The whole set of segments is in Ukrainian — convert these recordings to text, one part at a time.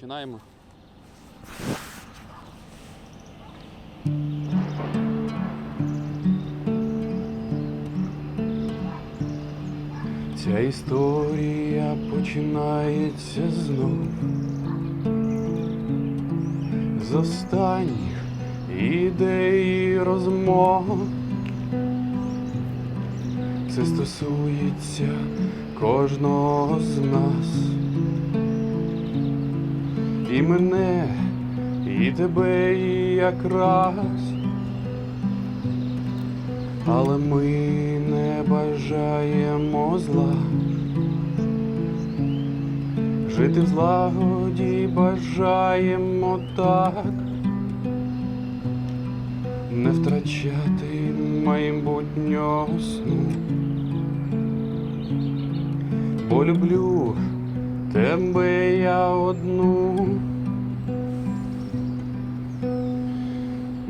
Починаємо. Ця історія починається знов з останніх ідей розмов. Це стосується кожного з нас. І мене, і тебе, і якраз. Але ми не бажаємо зла. Жити в злагоді бажаємо так, не втрачати майбутнього сну. Бо люблю тебе я одну.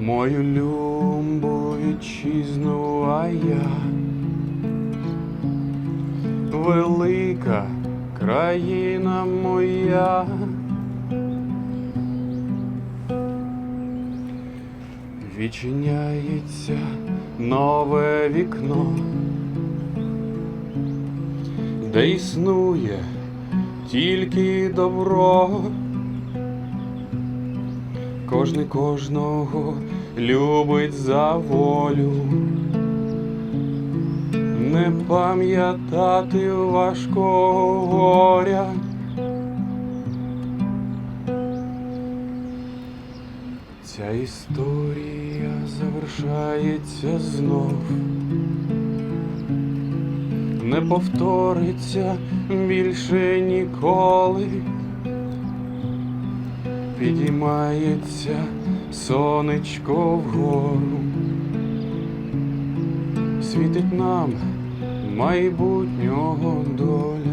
Мою любу вітчизну, а я велика країна моя. Відчиняється нове вікно, де існує тільки добро. Кожний кожного любить за волю. Не пам'ятати важкого горя. Ця історія завершається знов. Не повториться більше ніколи. Підіймається сонечко вгору, світить нам майбутнього доля.